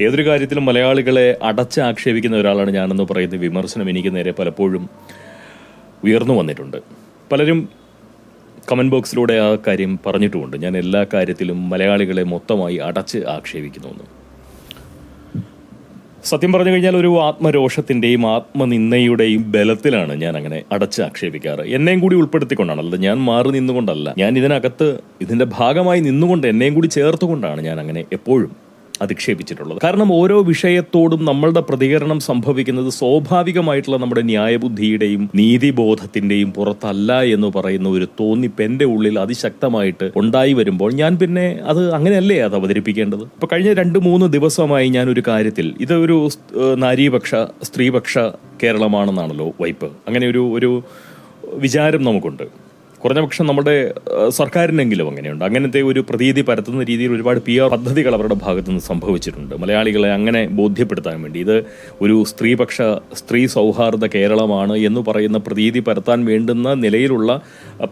ഏതൊരു കാര്യത്തിലും മലയാളികളെ അടച്ച് ആക്ഷേപിക്കുന്ന ഒരാളാണ് ഞാനെന്ന് പറയുന്ന വിമർശനം എനിക്ക് നേരെ പലപ്പോഴും ഉയർന്നു വന്നിട്ടുണ്ട്. പലരും കമന്റ് ബോക്സിലൂടെ ആ കാര്യം പറഞ്ഞിട്ടുമുണ്ട്. ഞാൻ എല്ലാ കാര്യത്തിലും മലയാളികളെ മൊത്തമായി അടച്ച് ആക്ഷേപിക്കുന്നു എന്ന് സത്യം പറഞ്ഞു കഴിഞ്ഞാൽ ഒരു ആത്മരോഷത്തിന്റെയും ആത്മനിന്ദയുടെയും ബലത്തിലാണ് ഞാൻ അങ്ങനെ അടച്ച് ആക്ഷേപിക്കാറ്. എന്നെയും കൂടി ഉൾപ്പെടുത്തിക്കൊണ്ടാണ്. അല്ലാതെ ഞാൻ മാറി നിന്നുകൊണ്ടല്ല. ഞാൻ ഇതിനകത്ത് ഇതിന്റെ ഭാഗമായി നിന്നുകൊണ്ട് എന്നെയും കൂടി ചേർത്തുകൊണ്ടാണ് ഞാൻ അങ്ങനെ എപ്പോഴും അധിക്ഷേപിച്ചിട്ടുള്ളത്. കാരണം ഓരോ വിഷയത്തോടും നമ്മളുടെ പ്രതികരണം സംഭവിക്കുന്നത് സ്വാഭാവികമായിട്ടുള്ള നമ്മുടെ ന്യായബുദ്ധിയുടെയും നീതിബോധത്തിന്റെയും പുറത്തല്ല എന്ന് പറയുന്ന ഒരു തോന്നിപ്പ് എന്റെ ഉള്ളിൽ അതിശക്തമായിട്ട് ഉണ്ടായി വരുമ്പോൾ ഞാൻ പിന്നെ അത് അങ്ങനെയല്ലേ അത് അവതരിപ്പിക്കേണ്ടത്? ഇപ്പൊ കഴിഞ്ഞ രണ്ട് മൂന്ന് ദിവസമായി ഞാൻ ഒരു കാര്യത്തിൽ ഇതൊരു നാരീപക്ഷ സ്ത്രീപക്ഷ കേരളമാണെന്നാണല്ലോ വൈപ്പ്. അങ്ങനെ ഒരു ഒരു വിചാരം നമുക്കുണ്ട്. കുറഞ്ഞ പക്ഷം നമ്മുടെ സർക്കാരിനെങ്കിലും അങ്ങനെയുണ്ട്. അങ്ങനത്തെ ഒരു പ്രതീതി പരത്തുന്ന രീതിയിൽ ഒരുപാട് പി ആർ പദ്ധതികൾ അവരുടെ ഭാഗത്തു നിന്ന് സംഭവിച്ചിട്ടുണ്ട്. മലയാളികളെ അങ്ങനെ ബോധ്യപ്പെടുത്താൻ വേണ്ടി. ഇത് ഒരു സ്ത്രീപക്ഷ സ്ത്രീ സൗഹാർദ്ദ കേരളമാണ് എന്ന് പറയുന്ന പ്രതീതി പരത്താൻ വേണ്ടുന്ന നിലയിലുള്ള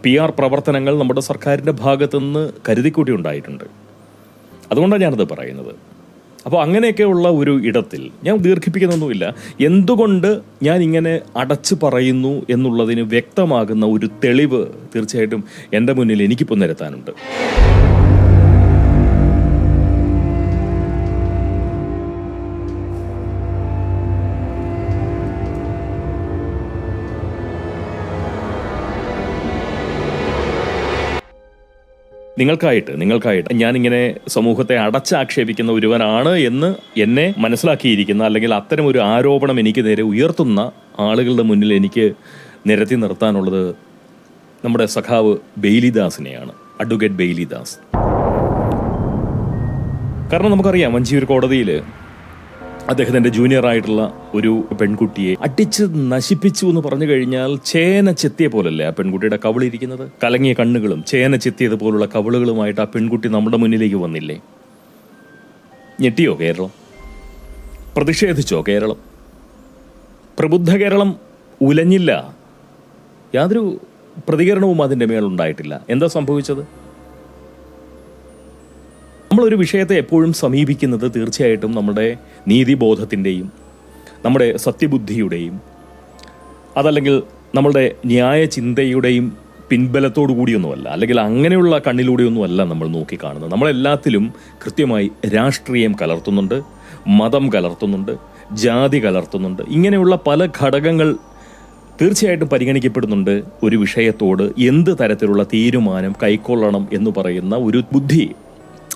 പി ആർ പ്രവർത്തനങ്ങൾ നമ്മുടെ സർക്കാരിന്റെ ഭാഗത്തുനിന്ന് കരുതിക്കൂട്ടി ഉണ്ടായിട്ടുണ്ട്. അതുകൊണ്ടാണ് ഞാനത് പറയുന്നത്. അപ്പോൾ അങ്ങനെയൊക്കെയുള്ള ഒരു ഇടത്തിൽ ഞാൻ ദീർഘിപ്പിക്കുന്നൊന്നുമില്ല. എന്തുകൊണ്ട് ഞാൻ ഇങ്ങനെ അടച്ചു പറയുന്നു എന്നുള്ളതിന് വ്യക്തമാകുന്ന ഒരു തെളിവ് തീർച്ചയായിട്ടും എന്റെ മുന്നിൽ എനിക്കിപ്പോൾ നിരത്താനുണ്ട്. നിങ്ങൾക്കായിട്ട് നിങ്ങൾക്കായിട്ട്. ഞാനിങ്ങനെ സമൂഹത്തെ അടച്ചാക്ഷേപിക്കുന്ന ഒരുവനാണ് എന്ന് എന്നെ മനസ്സിലാക്കിയിരിക്കുന്ന അല്ലെങ്കിൽ അത്തരം ഒരു ആരോപണം എനിക്ക് നേരെ ഉയർത്തുന്ന ആളുകളുടെ മുന്നിൽ എനിക്ക് നിരത്തി നിർത്താനുള്ളത് നമ്മുടെ സഖാവ് ബെയ്ലിദാസിനെയാണ്. അഡ്വക്കേറ്റ് ബെയ്ലിദാസ്. കാരണം നമുക്കറിയാം വഞ്ചിയൂർ കോടതിയിൽ അദ്ദേഹത്തിന്റെ ജൂനിയർ ആയിട്ടുള്ള ഒരു പെൺകുട്ടിയെ അടിച്ച് നശിപ്പിച്ചു എന്ന് പറഞ്ഞു കഴിഞ്ഞാൽ ചേന ചെത്തിയ പോലല്ലേ ആ പെൺകുട്ടിയുടെ കവിളിരിക്കുന്നത് കലങ്ങിയ കണ്ണുകളും ചേന ചെത്തിയത് പോലുള്ള കവിളുകളുമായിട്ട് ആ പെൺകുട്ടി നമ്മുടെ മുന്നിലേക്ക് വന്നില്ലേ? ഞെട്ടിയോ കേരളം? പ്രതിഷേധിച്ചോ കേരളം? പ്രബുദ്ധ കേരളം ഉലഞ്ഞില്ല. യാതൊരു പ്രതികരണവും അതിന്റെ മേലുണ്ടായിട്ടില്ല എന്താ സംഭവിച്ചത്? നമ്മളൊരു വിഷയത്തെ എപ്പോഴും സമീപിക്കുന്നത് തീർച്ചയായിട്ടും നമ്മുടെ നീതിബോധത്തിന്റെയും നമ്മുടെ സത്യബുദ്ധിയുടെയും അതല്ലെങ്കിൽ നമ്മളുടെ ന്യായ ചിന്തയുടെയും പിൻബലത്തോടു കൂടിയൊന്നുമല്ല അല്ലെങ്കിൽ അങ്ങനെയുള്ള കണ്ണിലൂടെയൊന്നുമല്ല നമ്മൾ നോക്കിക്കാണുന്നത്. നമ്മളെല്ലാത്തിലും കൃത്യമായി രാഷ്ട്രീയം കലർത്തുന്നുണ്ട് മതം കലർത്തുന്നുണ്ട് ജാതി കലർത്തുന്നുണ്ട്. ഇങ്ങനെയുള്ള പല ഘടകങ്ങൾ തീർച്ചയായിട്ടും പരിഗണിക്കപ്പെടുന്നുണ്ട് ഒരു വിഷയത്തോട്. എന്ത് തരത്തിലുള്ള തീരുമാനം കൈക്കൊള്ളണം എന്ന് പറയുന്ന ഒരു ബുദ്ധി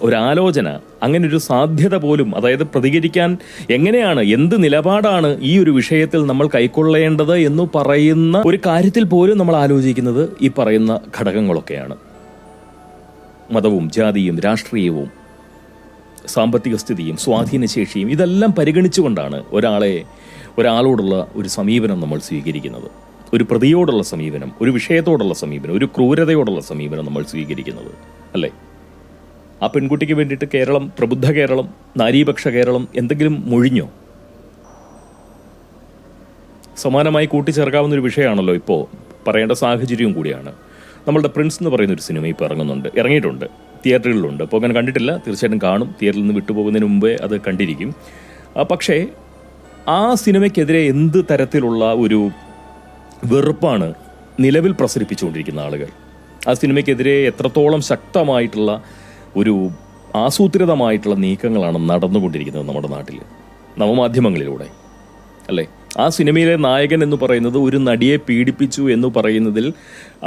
ഒരാലോചന അങ്ങനെ ഒരു സാധ്യത പോലും അതായത് പ്രതികരിക്കാൻ എങ്ങനെയാണ് എന്ത് നിലപാടാണ് ഈ ഒരു വിഷയത്തിൽ നമ്മൾ കൈക്കൊള്ളേണ്ടത് എന്ന് പറയുന്ന ഒരു കാര്യത്തിൽ പോലും നമ്മൾ ആലോചിക്കുന്നത് ഈ പറയുന്ന ഘടകങ്ങളൊക്കെയാണ്. മതവും ജാതിയും രാഷ്ട്രീയവും സാമ്പത്തിക സ്ഥിതിയും സ്വാധീനശേഷിയും ഇതെല്ലാം പരിഗണിച്ചുകൊണ്ടാണ് ഒരാളെ ഒരാളോടുള്ള ഒരു സമീപനം നമ്മൾ സ്വീകരിക്കുന്നത്. ഒരു പ്രതിയോടുള്ള സമീപനം ഒരു വിഷയത്തോടുള്ള സമീപനം ഒരു ക്രൂരതയോടുള്ള സമീപനം നമ്മൾ സ്വീകരിക്കുന്നത്. അല്ലേ? ആ പെൺകുട്ടിക്ക് വേണ്ടിയിട്ട് കേരളം പ്രബുദ്ധ കേരളം നാരീപക്ഷ കേരളം എന്തെങ്കിലും മൊഴിഞ്ഞോ? സമാനമായി കൂട്ടിച്ചേർക്കാവുന്ന ഒരു വിഷയമാണല്ലോ ഇപ്പോൾ പറയേണ്ട സാഹചര്യവും കൂടിയാണ്. നമ്മളുടെ പ്രിൻസ് എന്ന് പറയുന്ന ഒരു സിനിമ ഇപ്പോൾ ഇറങ്ങുന്നുണ്ട്. ഇറങ്ങിയിട്ടുണ്ട്. തിയേറ്ററുകളിലുണ്ട്. അപ്പോൾ അങ്ങനെ കണ്ടിട്ടില്ല. തീർച്ചയായിട്ടും കാണും. തിയേറ്ററിൽ നിന്ന് വിട്ടുപോകുന്നതിന് മുമ്പേ അത് കണ്ടിരിക്കും. പക്ഷേ ആ സിനിമയ്ക്കെതിരെ എന്ത് തരത്തിലുള്ള ഒരു വെറുപ്പാണ് നിലവിൽ പ്രസരിപ്പിച്ചുകൊണ്ടിരിക്കുന്ന ആളുകൾ? ആ സിനിമയ്ക്കെതിരെ എത്രത്തോളം ശക്തമായിട്ടുള്ള ഒരു ആസൂത്രിതമായിട്ടുള്ള നീക്കങ്ങളാണ് നടന്നുകൊണ്ടിരിക്കുന്നത് നമ്മുടെ നാട്ടിൽ. നവമാധ്യമങ്ങളിലൂടെ. അല്ലേ? ആ സിനിമയിലെ നായകൻ എന്ന് പറയുന്നത് ഒരു നടിയെ പീഡിപ്പിച്ചു എന്ന് പറയുന്നതിൽ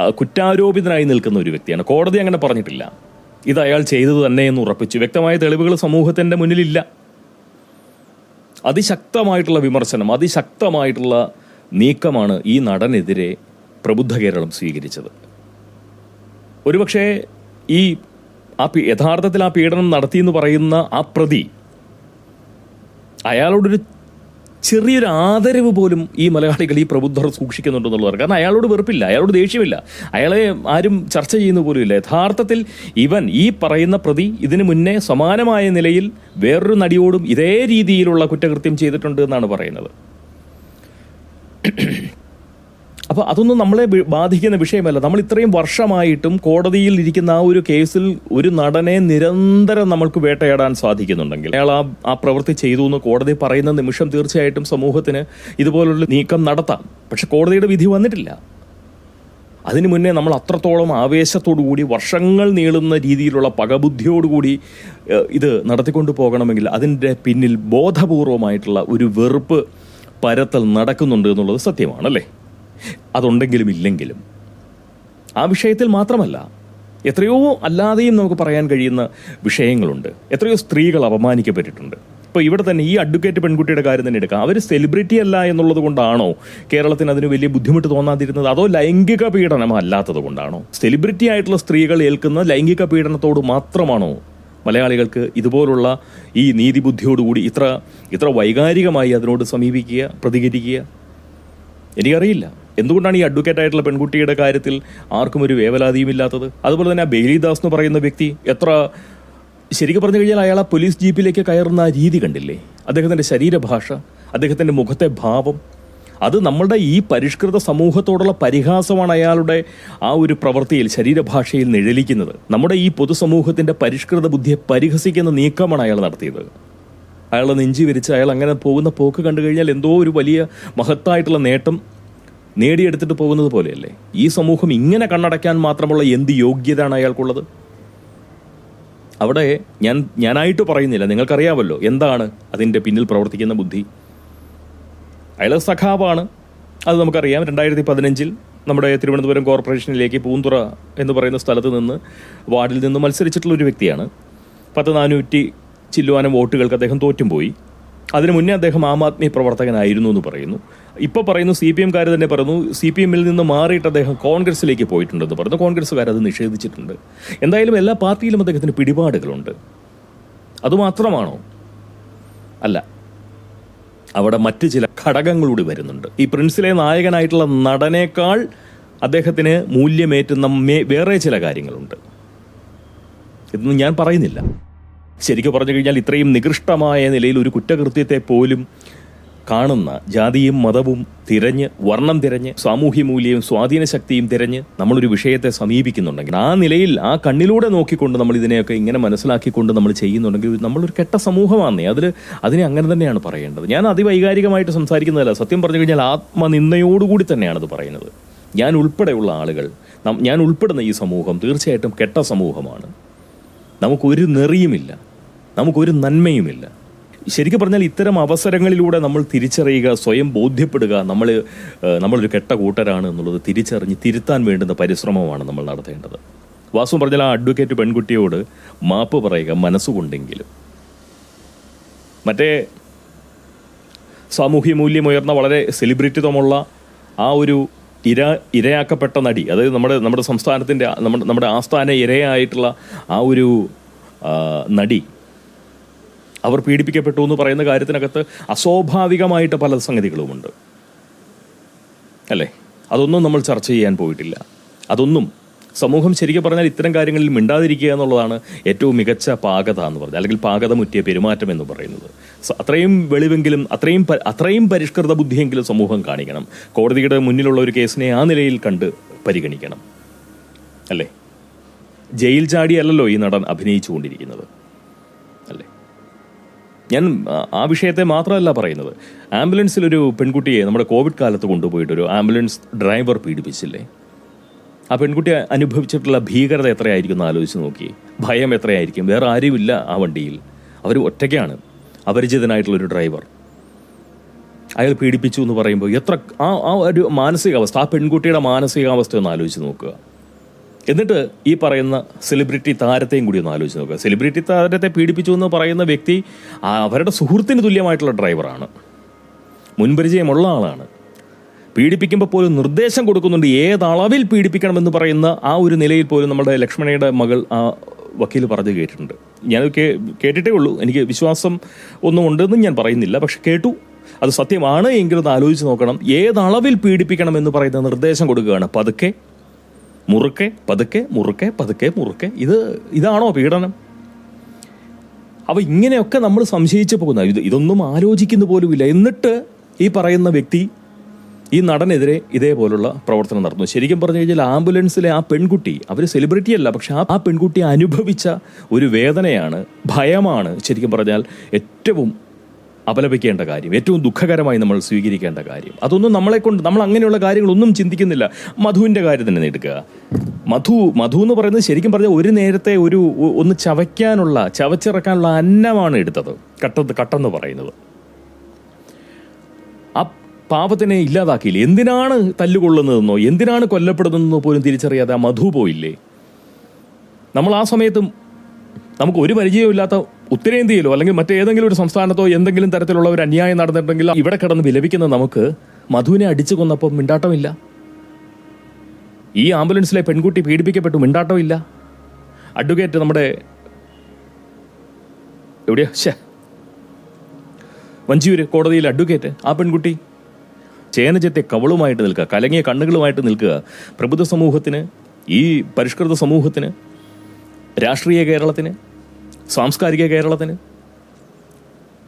കുറ്റാരോപിതനായി നിൽക്കുന്ന ഒരു വ്യക്തിയാണ്. കോടതി അങ്ങനെ പറഞ്ഞിട്ടില്ല. ഇത് അയാൾ ചെയ്തത് തന്നെ എന്ന് ഉറപ്പിച്ചു. വ്യക്തമായ തെളിവുകൾ സമൂഹത്തിന്റെ മുന്നിലില്ല. അതിശക്തമായിട്ടുള്ള വിമർശനം അതിശക്തമായിട്ടുള്ള നീക്കമാണ് ഈ നടനെതിരെ പ്രബുദ്ധ കേരളം സ്വീകരിച്ചത്. ഒരുപക്ഷേ ഈ ആ യഥാർത്ഥത്തിൽ ആ പീഡനം നടത്തി എന്ന് പറയുന്ന ആ പ്രതി അയാളോടൊരു ചെറിയൊരു ആദരവ് പോലും ഈ മലയാളികൾ ഈ പ്രബുദ്ധർ സൂക്ഷിക്കുന്നുണ്ടെന്നുള്ളതാണ്. കാരണം അയാളോട് വെറുപ്പില്ല അയാളോട് ദേഷ്യമില്ല. അയാളെ ആരും ചർച്ച ചെയ്യുന്ന പോലുമില്ല യഥാർത്ഥത്തിൽ ഇവൻ ഈ പറയുന്ന പ്രതി ഇതിനു മുന്നേ സമാനമായ നിലയിൽ വേറൊരു നടിയോടും ഇതേ രീതിയിലുള്ള കുറ്റകൃത്യം ചെയ്തിട്ടുണ്ട് എന്നാണ് പറയുന്നത്. അപ്പോൾ അതൊന്നും നമ്മളെ ബാധിക്കുന്ന വിഷയമല്ല. നമ്മൾ ഇത്രയും വർഷമായിട്ടും കോടതിയിൽ ഇരിക്കുന്ന ആ ഒരു കേസിൽ ഒരു നടനെ നിരന്തരം നമ്മൾക്ക് വേട്ടയാടാൻ സാധിക്കുന്നുണ്ടെങ്കിൽ അയാൾ ആ ആ പ്രവൃത്തി ചെയ്തു എന്ന് കോടതി പറയുന്ന നിമിഷം തീർച്ചയായിട്ടും സമൂഹത്തിന് ഇതുപോലുള്ള നീക്കം നടത്താം. പക്ഷെ കോടതിയുടെ വിധി വന്നിട്ടില്ല. അതിനു മുന്നേ നമ്മൾ അത്രത്തോളം ആവേശത്തോടുകൂടി വർഷങ്ങൾ നീളുന്ന രീതിയിലുള്ള പകബുദ്ധിയോടുകൂടി കൂടി ഇത് നടത്തിക്കൊണ്ടു പോകണമെങ്കിൽ അതിന്റെ പിന്നിൽ ബോധപൂർവമായിട്ടുള്ള ഒരു വെറുപ്പ് പരത്തൽ നടക്കുന്നുണ്ട് എന്നുള്ളത് സത്യമാണല്ലേ? അതുണ്ടെങ്കിലും ഇല്ലെങ്കിലും ആ വിഷയത്തിൽ മാത്രമല്ല എത്രയോ അല്ലാതെയും നമുക്ക് പറയാൻ കഴിയുന്ന വിഷയങ്ങളുണ്ട്. എത്രയോ സ്ത്രീകൾ അപമാനിക്കപ്പെട്ടിട്ടുണ്ട്. ഇപ്പോൾ ഇവിടെ തന്നെ ഈ അഡ്വക്കേറ്റ് പെൺകുട്ടിയുടെ കാര്യം തന്നെ എടുക്കാം. അവർ സെലിബ്രിറ്റി അല്ല എന്നുള്ളത് കൊണ്ടാണോ കേരളത്തിന് അതിന് വലിയ ബുദ്ധിമുട്ട് തോന്നാതിരുന്നത്? അതോ ലൈംഗിക പീഡനം അല്ലാത്തത് കൊണ്ടാണോ? സെലിബ്രിറ്റി ആയിട്ടുള്ള സ്ത്രീകൾ ഏൽക്കുന്ന ലൈംഗിക പീഡനത്തോട് മാത്രമാണോ മലയാളികൾക്ക് ഇതുപോലുള്ള ഈ നീതിബുദ്ധിയോടുകൂടി ഇത്ര ഇത്ര വൈകാരികമായി അതിനോട് സമീപിക്കുക പ്രതികരിക്കുക? എനിക്കറിയില്ല. എന്തുകൊണ്ടാണ് ഈ അഡ്വക്കേറ്റ് ആയിട്ടുള്ള പെൺകുട്ടിയുടെ കാര്യത്തിൽ ആർക്കും ഒരു വേവലാതിയും ഇല്ലാത്തത്? അതുപോലെ തന്നെ ബെയിലി ദാസ് എന്ന് പറയുന്ന വ്യക്തി എത്ര ശരിക്കും പറഞ്ഞു കഴിഞ്ഞാൽ അയാൾ ആ പോലീസ് ജീപ്പിലേക്ക് കയറുന്ന ആ രീതി കണ്ടില്ലേ? അദ്ദേഹത്തിന്റെ ശരീരഭാഷ അദ്ദേഹത്തിന്റെ മുഖത്തെ ഭാവം അത് നമ്മളുടെ ഈ പരിഷ്കൃത സമൂഹത്തോടുള്ള പരിഹാസമാണ് അയാളുടെ ആ ഒരു പ്രവൃത്തിയിൽ ശരീരഭാഷയിൽ നിഴലിക്കുന്നത്. നമ്മുടെ ഈ പൊതുസമൂഹത്തിന്റെ പരിഷ്കൃത ബുദ്ധിയെ പരിഹസിക്കുന്ന നീക്കമാണ് അയാൾ നടത്തിയത്. അയാൾ നെഞ്ചി വിരിച്ച് അയാൾ അങ്ങനെ പോകുന്ന പോക്ക് കണ്ടു കഴിഞ്ഞാൽ എന്തോ ഒരു വലിയ മഹത്തായിട്ടുള്ള നേട്ടം നേടിയെടുത്തിട്ട് പോകുന്നത് പോലെയല്ലേ? ഈ സമൂഹം ഇങ്ങനെ കണ്ണടയ്ക്കാൻ മാത്രമുള്ള എന്ത് യോഗ്യതയാണ് അയാൾക്കുള്ളത്? അവിടെ ഞാൻ ഞാനായിട്ട് പറയുന്നില്ല. നിങ്ങൾക്കറിയാമല്ലോ എന്താണ് അതിന്റെ പിന്നിൽ പ്രവർത്തിക്കുന്ന ബുദ്ധി. അയാൾ സഖാവാണ്. അത് നമുക്കറിയാം. രണ്ടായിരത്തി പതിനഞ്ചിൽ നമ്മുടെ തിരുവനന്തപുരം കോർപ്പറേഷനിലേക്ക് പൂന്തുറ എന്ന് പറയുന്ന സ്ഥലത്ത് നിന്ന് വാർഡിൽ നിന്ന് മത്സരിച്ചിട്ടുള്ള ഒരു വ്യക്തിയാണ്. പത്ത് നാനൂറ്റി ചില്ലുവാനം വോട്ടുകൾക്ക് അദ്ദേഹം തോറ്റും പോയി. അതിനു മുന്നേ അദ്ദേഹം ആം ആദ്മി പ്രവർത്തകനായിരുന്നു എന്ന് പറയുന്നു. ഇപ്പോൾ പറയുന്നു സി പി എംകാർ തന്നെ പറഞ്ഞു സി പി എമ്മിൽ നിന്ന് മാറിയിട്ട് അദ്ദേഹം കോൺഗ്രസിലേക്ക് പോയിട്ടുണ്ടെന്ന് പറഞ്ഞു കോൺഗ്രസ്സുകാർ അത് നിഷേധിച്ചിട്ടുണ്ട്. എന്തായാലും എല്ലാ പാർട്ടിയിലും അദ്ദേഹത്തിന് പിടിപാടുകളുണ്ട്. അതുമാത്രമാണോ അല്ല. അവിടെ മറ്റ് ചില ഘടകങ്ങളൂടി വരുന്നുണ്ട്. ഈ പ്രിൻസിലെ നായകനായിട്ടുള്ള നടനേക്കാൾ അദ്ദേഹത്തിന് മൂല്യമേറ്റുന്ന വേറെ ചില കാര്യങ്ങളുണ്ട്. ഇതൊന്നും ഞാൻ പറയുന്നില്ല. ശരിക്കും പറഞ്ഞു കഴിഞ്ഞാൽ ഇത്രയും നികൃഷ്ടമായ നിലയിൽ ഒരു കുറ്റകൃത്യത്തെ പോലും കാണുന്ന ജാതിയും മതവും തിരഞ്ഞ് വർണം തിരഞ്ഞ് സാമൂഹ്യ മൂല്യവും സ്വാധീന ശക്തിയും തിരഞ്ഞ് നമ്മളൊരു വിഷയത്തെ സമീപിക്കുന്നുണ്ടെങ്കിൽ ആ നിലയിൽ ആ കണ്ണിലൂടെ നോക്കിക്കൊണ്ട് നമ്മൾ ഇതിനെയൊക്കെ ഇങ്ങനെ മനസ്സിലാക്കിക്കൊണ്ട് നമ്മൾ ചെയ്യുന്നുണ്ടെങ്കിൽ നമ്മളൊരു കെട്ട സമൂഹമാണെന്നേ അതിൽ അതിനെ അങ്ങനെ തന്നെയാണ് പറയേണ്ടത്. ഞാൻ അതിവൈകാരികമായിട്ട് സംസാരിക്കുന്നതല്ല. സത്യം പറഞ്ഞു കഴിഞ്ഞാൽ ആത്മനിന്ദയോടുകൂടി തന്നെയാണ് അത് പറയുന്നത്. ഞാൻ ഉൾപ്പെടെയുള്ള ആളുകൾ ഞാൻ ഉൾപ്പെടുന്ന ഈ സമൂഹം തീർച്ചയായിട്ടും കെട്ട സമൂഹമാണ്. നമുക്കൊരു നെറിയുമില്ല. നമുക്കൊരു നന്മയുമില്ല. ശരിക്കും പറഞ്ഞാൽ ഇത്തരം അവസരങ്ങളിലൂടെ നമ്മൾ തിരിച്ചറിയുക സ്വയം ബോധ്യപ്പെടുക നമ്മൾ നമ്മളൊരു കെട്ട കൂട്ടരാണ് എന്നുള്ളത് തിരിച്ചറിഞ്ഞ് തിരുത്താൻ വേണ്ടുന്ന പരിശ്രമമാണ് നമ്മൾ നടത്തേണ്ടത്. വാസു പറഞ്ഞാൽ ആ അഡ്വക്കേറ്റ് പെൺകുട്ടിയോട് മാപ്പ് പറയുക മനസ്സുകൊണ്ടെങ്കിലും. മറ്റേ സാമൂഹ്യ മൂല്യമുയർന്ന വളരെ സെലിബ്രിറ്റിത്വമുള്ള ആ ഒരു ഇര ഇരയാക്കപ്പെട്ട നടി അതായത് നമ്മുടെ നമ്മുടെ സംസ്ഥാനത്തിന്റെ നമ്മുടെ നമ്മുടെ ആസ്ഥാന ഇരയായിട്ടുള്ള ആ ഒരു നടി അവർ പീഡിപ്പിക്കപ്പെട്ടു എന്ന് പറയുന്ന കാര്യത്തിനകത്ത് അസ്വാഭാവികമായിട്ട് പല സംഗതികളുമുണ്ട്. അല്ലേ? അതൊന്നും നമ്മൾ ചർച്ച ചെയ്യാൻ പോയിട്ടില്ല. അതൊന്നും സമൂഹം ശരിക്കും പറഞ്ഞാൽ ഇത്തരം കാര്യങ്ങളിൽ മിണ്ടാതിരിക്കുക എന്നുള്ളതാണ് ഏറ്റവും മികച്ച പാകത എന്ന് പറഞ്ഞത് അല്ലെങ്കിൽ പാകത മുറ്റിയ പെരുമാറ്റം എന്ന് പറയുന്നത്. അത്രയും വെളിവെങ്കിലും അത്രയും അത്രയും പരിഷ്കൃത ബുദ്ധിയെങ്കിലും സമൂഹം കാണിക്കണം. കോടതിയുടെ മുന്നിലുള്ള ഒരു കേസിനെ ആ നിലയിൽ കണ്ട് പരിഗണിക്കണം. അല്ലേ? ജയിൽ ചാടിയല്ലല്ലോ ഈ നടൻ അഭിനയിച്ചുകൊണ്ടിരിക്കുന്നത്. ഞാൻ ആ- വിഷയത്തെ മാത്രമല്ല പറയുന്നത്. ആംബുലൻസിൽ ഒരു പെൺകുട്ടിയെ നമ്മുടെ കോവിഡ് കാലത്ത് കൊണ്ടുപോയിട്ട് ഒരു ആംബുലൻസ് ഡ്രൈവർ പീഡിപ്പിച്ചില്ലേ? ആ പെൺകുട്ടി അനുഭവിച്ചിട്ടുള്ള ഭീകരത എത്രയായിരിക്കും എന്ന് ആലോചിച്ച് നോക്കി. ഭയം എത്രയായിരിക്കും? വേറെ ആരുമില്ല ആ വണ്ടിയിൽ. അവർ ഒറ്റയ്ക്കാണ്. അപരിചിതനായിട്ടുള്ള ഒരു ഡ്രൈവർ. അയാൾ പീഡിപ്പിച്ചു എന്ന് പറയുമ്പോൾ എത്ര ആ ആ ഒരു മാനസികാവസ്ഥ ആ പെൺകുട്ടിയുടെ മാനസികാവസ്ഥ ഒന്ന് ആലോചിച്ച് നോക്കുക. എന്നിട്ട് ഈ പറയുന്ന സെലിബ്രിറ്റി താരത്തെയും കൂടി ഒന്ന് ആലോചിച്ച് നോക്കുക. സെലിബ്രിറ്റി താരത്തെ പീഡിപ്പിച്ചു എന്ന് പറയുന്ന വ്യക്തി അവരുടെ സുഹൃത്തിന് തുല്യമായിട്ടുള്ള ഡ്രൈവറാണ് മുൻപരിചയമുള്ള ആളാണ്. പീഡിപ്പിക്കുമ്പോൾ പോലും നിർദ്ദേശം കൊടുക്കുന്നുണ്ട് ഏതളവിൽ പീഡിപ്പിക്കണമെന്ന് പറയുന്ന ആ ഒരു നിലയിൽ പോലും നമ്മുടെ ലക്ഷ്മണയുടെ മകൾ ആ വക്കീൽ പറഞ്ഞു കേട്ടിട്ടുണ്ട്. ഞാൻ കേ കേട്ടിട്ടേ ഉള്ളൂ. എനിക്ക് വിശ്വാസം ഒന്നും ഉണ്ടെന്ന് ഞാൻ പറയുന്നില്ല. പക്ഷെ കേട്ടു. അത് സത്യമാണ് എങ്കിലും ആലോചിച്ച് നോക്കണം. ഏതളവിൽ അളവിൽ പീഡിപ്പിക്കണം എന്ന് പറയുന്ന നിർദ്ദേശം കൊടുക്കുകയാണ്. പതുക്കെ. മുറുക്കെ പതുക്കെ മുറുക്കെ പതുക്കെ മുറുക്കെ. ഇത് ഇതാണോ പീഡനം? അവ ഇങ്ങനെയൊക്കെ നമ്മൾ സംശയിച്ചു പോകുന്ന ഇത് ഇതൊന്നും ആലോചിക്കുന്ന പോലുമില്ല. എന്നിട്ട് ഈ പറയുന്ന വ്യക്തി ഈ നടനെതിരെ ഇതേപോലുള്ള പ്രവർത്തനം നടന്നു ശരിക്കും പറഞ്ഞു കഴിഞ്ഞാൽ ആംബുലൻസിലെ ആ പെൺകുട്ടി അവർ സെലിബ്രിറ്റി അല്ല പക്ഷെ ആ ആ പെൺകുട്ടി അനുഭവിച്ച ഒരു വേദനയാണ് ഭയമാണ്. ശരിക്കും പറഞ്ഞാൽ ഏറ്റവും അപലപിക്കേണ്ട കാര്യം ഏറ്റവും ദുഃഖകരമായി നമ്മൾ സ്വീകരിക്കേണ്ട കാര്യം. അതൊന്നും നമ്മളെ കൊണ്ട് നമ്മൾ അങ്ങനെയുള്ള കാര്യങ്ങളൊന്നും ചിന്തിക്കുന്നില്ല. മധുവിന്റെ കാര്യം തന്നെ എടുക്കുക. മധു മധു എന്ന് പറയുന്നത് ശരിക്കും പറഞ്ഞാൽ ഒരു നേരത്തെ ഒരു ഒന്ന് ചവയ്ക്കാനുള്ള ചവച്ചിറക്കാനുള്ള അന്നമാണ് എടുത്തത്. കട്ട കട്ടെന്ന് പറയുന്നത്. ആ പാപത്തിനെ ഇല്ലാതാക്കിയില്ല? എന്തിനാണ് തല്ലുകൊള്ളുന്നതെന്നോ എന്തിനാണ് കൊല്ലപ്പെടുന്നതെന്നോ പോലും തിരിച്ചറിയാതെ ആ മധു പോയില്ലേ? നമ്മൾ ആ സമയത്തും നമുക്ക് ഒരു പരിചയമില്ലാത്ത ഉത്തരേന്ത്യയിലോ അല്ലെങ്കിൽ മറ്റേതെങ്കിലും ഒരു സംസ്ഥാനത്തോ എന്തെങ്കിലും തരത്തിലുള്ള ഒരു അന്യായം നടന്നിട്ടുണ്ടെങ്കിൽ ഇവിടെ കിടന്ന് വിലപിക്കുന്ന നമുക്ക് മധുവിനെ അടിച്ചു കൊന്നപ്പോൾ മിണ്ടാട്ടമില്ല. ഈ ആംബുലൻസിലെ പെൺകുട്ടി പീഡിപ്പിക്കപ്പെട്ടു മിണ്ടാട്ടമില്ല. അഡ്വക്കേറ്റ് നമ്മുടെ എവിടെയാ? ശേ വഞ്ചിയൂര് കോടതിയിൽ അഡ്വക്കേറ്റ് ആ പെൺകുട്ടി. ചേനചെത്തെ കവളുമായിട്ട് നിൽക്കുക കലങ്ങിയ കണ്ണുകളുമായിട്ട് നിൽക്കുക. പ്രബുദ്ധ സമൂഹത്തിന് ഈ പരിഷ്കൃത സമൂഹത്തിന് രാഷ്ട്രീയ കേരളത്തിന് സാംസ്കാരിക കേരളത്തിന്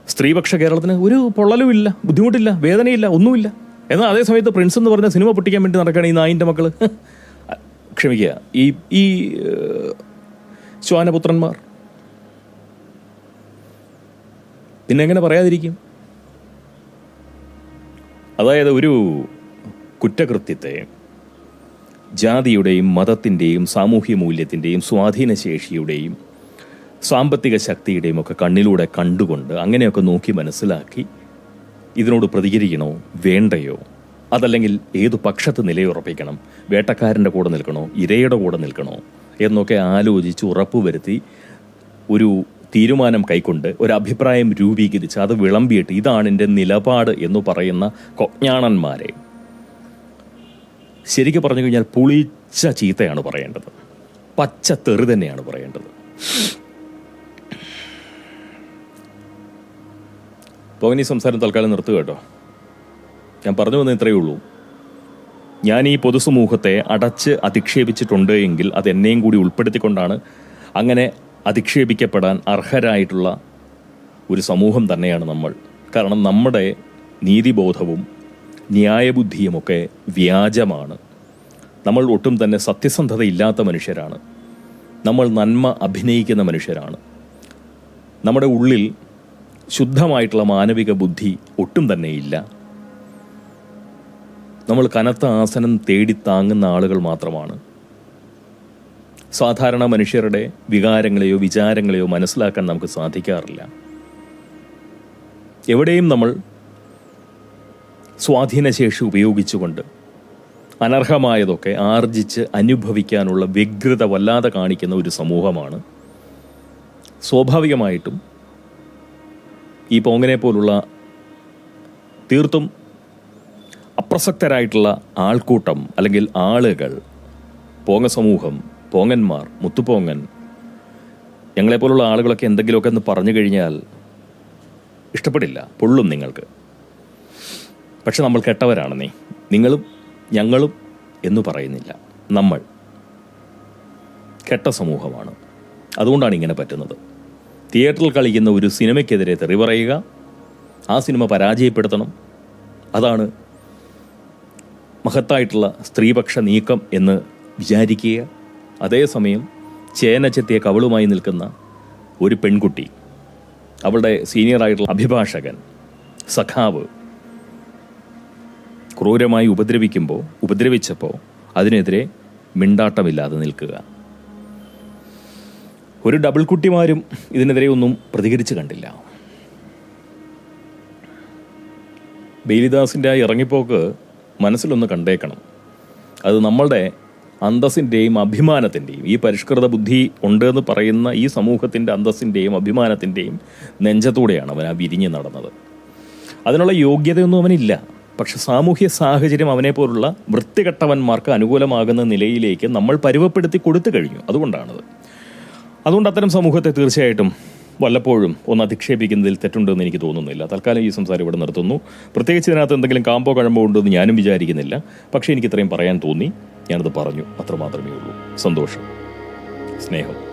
സ്ത്രീപക്ഷ കേരളത്തിന് ഒരു പൊള്ളലുമില്ല ബുദ്ധിമുട്ടില്ല വേദനയില്ല ഒന്നുമില്ല. എന്നാൽ അതേ സമയത്ത് പ്രിൻസ് എന്ന് പറഞ്ഞ സിനിമ പൊട്ടിക്കാൻ വേണ്ടി നടക്കുകയാണ് ഈ നായിന്റെ മക്കൾ ക്ഷമിക്കുക. ഈ ഈ ശ്വാനപുത്രന്മാർ. പിന്നെങ്ങനെ പറയാതിരിക്കും? അതായത് ഒരു കുറ്റകൃത്യത്തെ ജാതിയുടെയും മതത്തിന്റെയും സാമൂഹ്യ മൂല്യത്തിന്റെയും സ്വാധീനശേഷിയുടെയും സാമ്പത്തിക ശക്തിയുടെയും ഒക്കെ കണ്ണിലൂടെ കണ്ടുകൊണ്ട് അങ്ങനെയൊക്കെ നോക്കി മനസ്സിലാക്കി ഇതിനോട് പ്രതികരിക്കണോ വേണ്ടയോ? അതല്ലെങ്കിൽ ഏതു പക്ഷത്ത് നിലയുറപ്പിക്കണം? വേട്ടക്കാരന്റെ കൂടെ നിൽക്കണോ? ഇരയുടെ കൂടെ നിൽക്കണോ? എന്നൊക്കെ ആലോചിച്ച് ഉറപ്പുവരുത്തി ഒരു തീരുമാനം കൈക്കൊണ്ട് ഒരു അഭിപ്രായം രൂപീകരിച്ച് അത് വിളമ്പിയിട്ട് ഇതാണ് എന്റെ നിലപാട് എന്ന് പറയുന്ന കൊജ്ഞാണന്മാരെ. ശരിക്കും പറഞ്ഞു കഴിഞ്ഞാൽ പുളിച്ച ചീത്തയാണ് പറയേണ്ടത്. പച്ച തെറി തന്നെയാണ് പറയേണ്ടത്. പോകനി സംസാരം തൽക്കാലം നിർത്തുക കേട്ടോ. ഞാൻ പറഞ്ഞു വന്ന ഇത്രയേ ഉള്ളൂ. ഞാൻ ഈ പൊതുസമൂഹത്തെ അടച്ച് അധിക്ഷേപിച്ചിട്ടുണ്ട് എങ്കിൽ അത് എന്നെയും കൂടി ഉൾപ്പെടുത്തിക്കൊണ്ടാണ് അങ്ങനെ അധിക്ഷേപിക്കപ്പെടാൻ അർഹരായിട്ടുള്ള ഒരു സമൂഹം തന്നെയാണ് നമ്മൾ. കാരണം നമ്മുടെ നീതിബോധവും ന്യായബുദ്ധിയുമൊക്കെ വ്യാജമാണ്. നമ്മൾ ഒട്ടും തന്നെ സത്യസന്ധതയില്ലാത്ത മനുഷ്യരാണ്. നമ്മൾ നന്മ അഭിനയിക്കുന്ന മനുഷ്യരാണ്. നമ്മുടെ ഉള്ളിൽ ശുദ്ധമായിട്ടുള്ള മാനവിക ബുദ്ധി ഒട്ടും തന്നെ ഇല്ല നമ്മൾ കനത്ത ആസനം തേടി താങ്ങുന്ന ആളുകൾ മാത്രമാണ്. സാധാരണ മനുഷ്യരുടെ വികാരങ്ങളെയോ വിചാരങ്ങളെയോ മനസ്സിലാക്കാൻ നമുക്ക് സാധിക്കാറില്ല. എവിടെയും നമ്മൾ സ്വാധീനശേഷി ഉപയോഗിച്ചുകൊണ്ട് അനർഹമായതൊക്കെ ആർജിച്ച് അനുഭവിക്കാനുള്ള വ്യഗ്രത വല്ലാതെ കാണിക്കുന്ന ഒരു സമൂഹമാണ്. സ്വാഭാവികമായിട്ടും ഈ പോങ്ങനെ പോലുള്ള തീർത്തും അപ്രസക്തരായിട്ടുള്ള ആൾക്കൂട്ടം അല്ലെങ്കിൽ ആളുകൾ പോങ്ങ സമൂഹം പോങ്ങന്മാർ മുത്തുപോങ്ങൻ ഞങ്ങളെപ്പോലുള്ള ആളുകളൊക്കെ എന്തെങ്കിലുമൊക്കെ എന്ന് പറഞ്ഞു കഴിഞ്ഞാൽ ഇഷ്ടപ്പെടില്ല പൊള്ളും നിങ്ങൾക്ക്. പക്ഷെ നമ്മൾ കെട്ടവരാണ് നീ. നിങ്ങളും ഞങ്ങളും എന്ന് പറയുന്നില്ല. നമ്മൾ കെട്ട സമൂഹമാണ്. അതുകൊണ്ടാണ് ഇങ്ങനെ പറ്റുന്നത്. തിയേറ്ററിൽ കളിക്കുന്ന ഒരു സിനിമയ്ക്കെതിരെ തെറി പറയുക. ആ സിനിമ പരാജയപ്പെടുത്തണം. അതാണ് മഹത്തായിട്ടുള്ള സ്ത്രീപക്ഷ നീക്കം എന്ന് വിചാരിക്കുക. അതേസമയം ചേന ചെത്തിയ കവളുമായി നിൽക്കുന്ന ഒരു പെൺകുട്ടി അവളുടെ സീനിയറായിട്ടുള്ള അഭിഭാഷകൻ സഖാവ് ക്രൂരമായി ഉപദ്രവിക്കുമ്പോൾ ഉപദ്രവിച്ചപ്പോൾ അതിനെതിരെ മിണ്ടാട്ടമില്ലാതെ നിൽക്കുക. ഒരു ഡബിൾ കുട്ടിമാരും ഇതിനെതിരെ ഒന്നും പ്രതികരിച്ച് കണ്ടില്ല. ബെയിലിദാസിന്റെ ആ ഇറങ്ങിപ്പോക്ക് മനസ്സിലൊന്ന് കണ്ടേക്കണം. അത് നമ്മളുടെ അന്തസ്സിന്റെയും അഭിമാനത്തിന്റെയും ഈ പരിഷ്കൃത ബുദ്ധി ഉണ്ട് എന്ന് പറയുന്ന ഈ സമൂഹത്തിന്റെ അന്തസ്സിന്റെയും അഭിമാനത്തിന്റെയും നെഞ്ചത്തൂടെയാണ് അവൻ ആ വിരിഞ്ഞ് നടന്നത്. അതിനുള്ള യോഗ്യതയൊന്നും അവനില്ല. പക്ഷെ സാമൂഹ്യ സാഹചര്യം അവനെ പോലുള്ള വൃത്തികെട്ടവന്മാർക്ക് അനുകൂലമാകുന്ന നിലയിലേക്ക് നമ്മൾ പരുവപ്പെടുത്തി കൊടുത്തു കഴിഞ്ഞു. അതുകൊണ്ടാണത്. അതുകൊണ്ട് അത്തരം സമൂഹത്തെ തീർച്ചയായിട്ടും വല്ലപ്പോഴും ഒന്ന് അധിക്ഷേപിക്കുന്നതിൽ തെറ്റുണ്ടെന്ന് എനിക്ക് തോന്നുന്നില്ല. തൽക്കാലം ഈ സംസാരം ഇവിടെ നിർത്തുന്നു. പ്രത്യേകിച്ച് ഇതിനകത്ത് എന്തെങ്കിലും കാമ്പോ കഴമ്പോ ഉണ്ടെന്ന് ഞാനും വിചാരിക്കുന്നില്ല. പക്ഷേ എനിക്ക് ഇത്രയും പറയാൻ തോന്നി. ഞാനത് പറഞ്ഞു. അത്രമാത്രമേ ഉള്ളൂ. സന്തോഷം. സ്നേഹം.